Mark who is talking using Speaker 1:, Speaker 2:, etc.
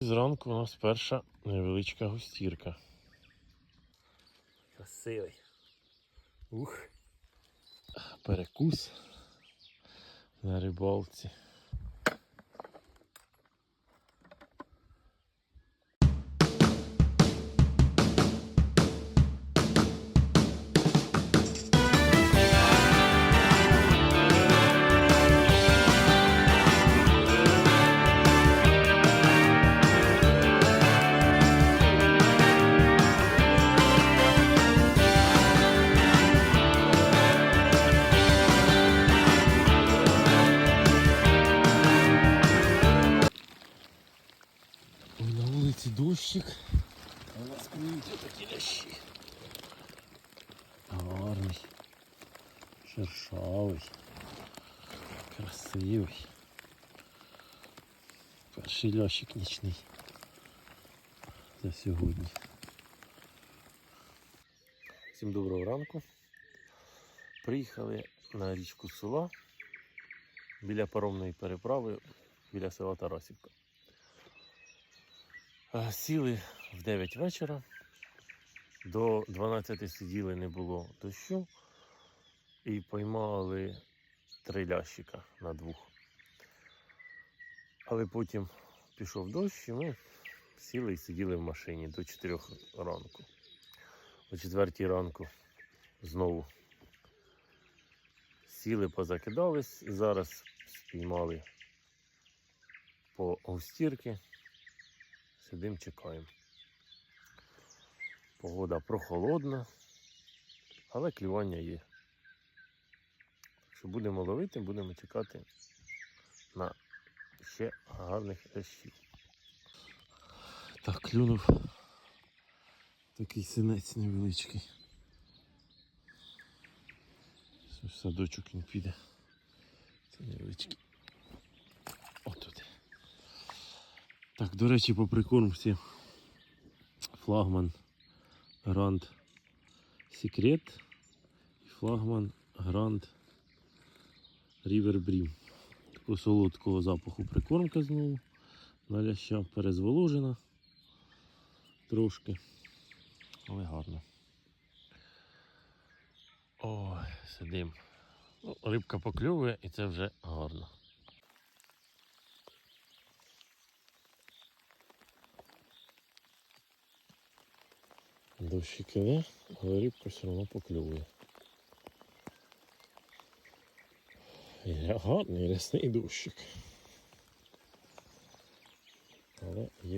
Speaker 1: Зранку у нас перша невеличка густірка. Красивий. Ух. Перекус на рибалці. Ой, на вулиці дощик. А у нас клюють такі лящі. Гарний. Шершавий. Красивий. Перший лящик нічний. За сьогодні. Всім доброго ранку. Приїхали на річку Сула біля паромної переправи біля села Тарасівка. Е, Сіли в 9 вечора. До 12 сиділи, не було дощу. І поймали три лящика на двох. Але потім пішов дощ, і ми сіли і сиділи в машині до 4 ранку. О 4 ранку знову сіли, позакидались зараз спіймали по густірки. Сидимо, чекаємо. Погода прохолодна, але клювання є. Так що будемо ловити, будемо чекати на ще гарних лящів. Так, клюнув такий синець невеличкий. Садочок він піде. Це невеличкий. Отут. Так, до речі, по прикормці флагман Гранд Секрет і флагман Гранд Рівер Брім. Такого солодкого запаху прикормка знову. На ляща перезволожена трошки. Але гарно. Ой, сидим. Ну, рибка покльовує і це вже гарно. Дощі не, але рибка все одно покльовує. Гарний рясний дощик. Але є.